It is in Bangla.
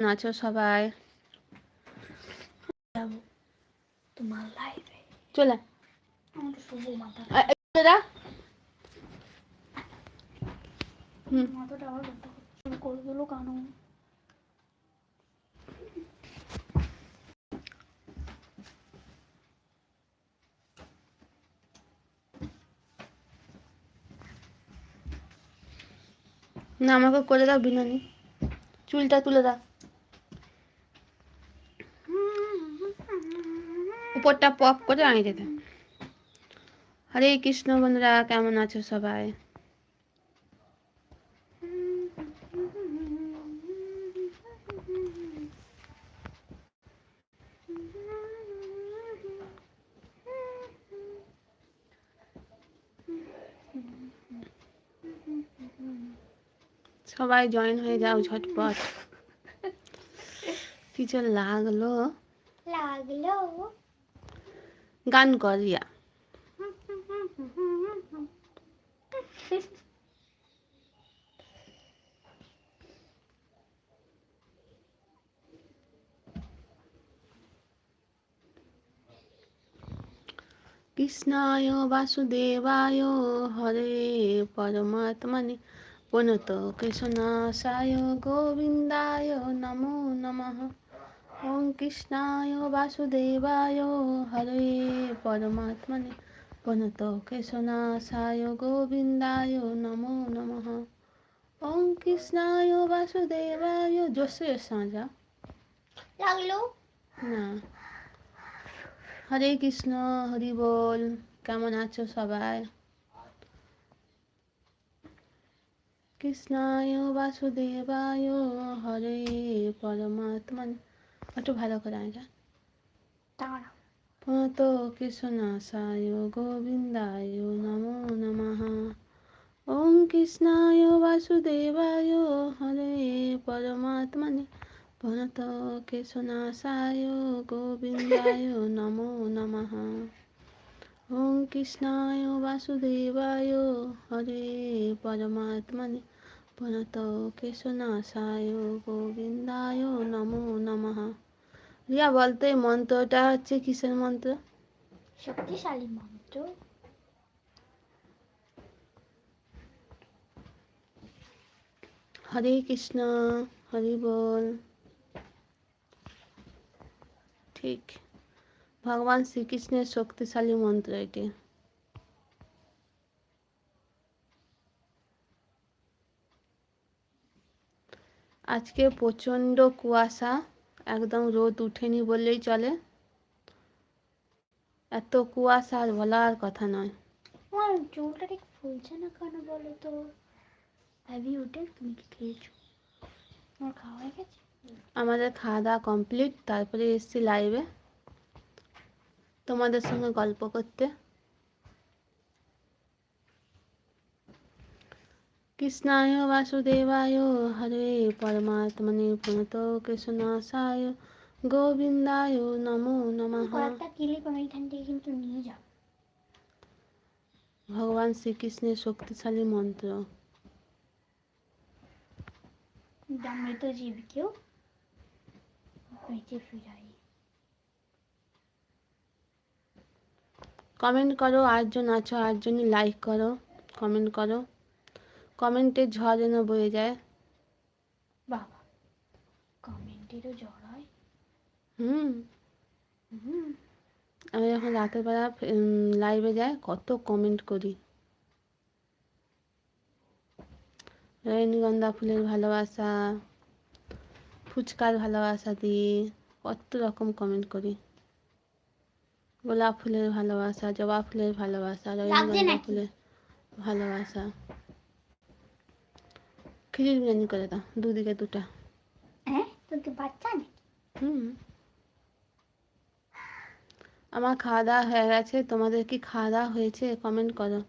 আছো সবাই। যাব। তোমার লাইভে চলে। না আমাকে করে দাও বিনানি। চুলটা তুলে দাও। উপরটা পপ করে আনি দিতে। হরে কৃষ্ণ বন্ধুরা, কেমন আছো সবাই? সবাই জয়েন হয়ে যাও ঝটপট। কিছু লাগল? লাগল। গান কর রিয়া কৃষ্ণায় বাসুদেবায় হরে পরমাত্মনে পুনত কৃষ্ণাশায় গোবিন্দায় নমো নমঃ। ওম কৃষ্ণায় বাসুদেবায় হরে পরমাত্মনে পুনত কৃষ্ণাশায় গোবিন্দায় নমো নমঃ। ওম কৃষ্ণায় বাসুদেবায় জোসে সাজা। লাগল? না। হরে কৃষ্ণ হরি বল কেমন আছো সবাই? কৃষ্ণায় বাসুদেবায় হরে পরমাত্মা একটু ভালো করে আয়টা দাঁড়াও। পত কৃষ্ণাশায় গোবিন্দায় নমো নমঃ। ওম কৃষ্ণায় বাসুদেবায় হরে পরমাত্মনে। ভনত কৃষ্ণাশায় গোবিন্দায় নমো নমঃ। ওম কৃষ্ণায় বাসুদেবায় হরে পরমাত্মনে। ভনত কৃষ্ণাশায় গোবিন্দায় নমো নমঃ রিয়া বলতো এই মন্ত্রটা হচ্ছে কিসের মন্ত্র? শক্তিশালী মন্ত্র। হরে কৃষ্ণ হরি বল। ঠিক। ভগবান শ্রীকৃষ্ণের শক্তিশালী মন্ত্র এটি। আজকে প্রচণ্ড কুয়াশা একদম রোদ উঠেনি বললেই চলে। এত কুয়াশা আর বলার কথা নয়। আমার চুলটা ঠিক ফুলছে না কেন বলো তো? ভাবি উঠে তুমি কি খেয়েছো? আমার খাওয়া হয়ে গেছে? আমাদের খাওয়া দাওয়া কমপ্লিট তারপরে এসেছি লাইভে তোমাদের সঙ্গে গল্প করতে। কৃষ্ণায় বাসুদেবায় হরে পরমাত্মনে প্রণত কৃষ্ণাশায় গোবিন্দায় নমো নমঃ। ভগবান শ্রীকৃষ্ণের শক্তিশালী মন্ত্র। জীবকেও ফিরাই। কমেন্ট করো আটজন আছো আটজনই লাইক করো কমেন্ট করো। কমেন্টের ঝড় যেন বয়ে যায়। বাবা কমেন্টেরও জ্বর হয়? হুম। হুম। আমি যখন রাতের বেলা লাইভে যাই কত কমেন্ট করি। রজনীগন্ধা ফুলের ভালোবাসা ফুচকার ভালোবাসা দিয়ে কত রকম কমেন্ট করি। গোলাপ ফুলের ভালোবাসা জবা ফুলের ভালোবাসা রজনীগন্ধা ফুলের ভালোবাসা। খিচুড়ি বিরিয়ানি করে দাও দুদিকে দুটা। হ্যাঁ? তোর কি বাচ্চা নেই হুম। আমার খাওয়া দাওয়া হয়ে গেছে তোমাদের কি খাওয়া দাওয়া হয়েছে? কমেন্ট করো।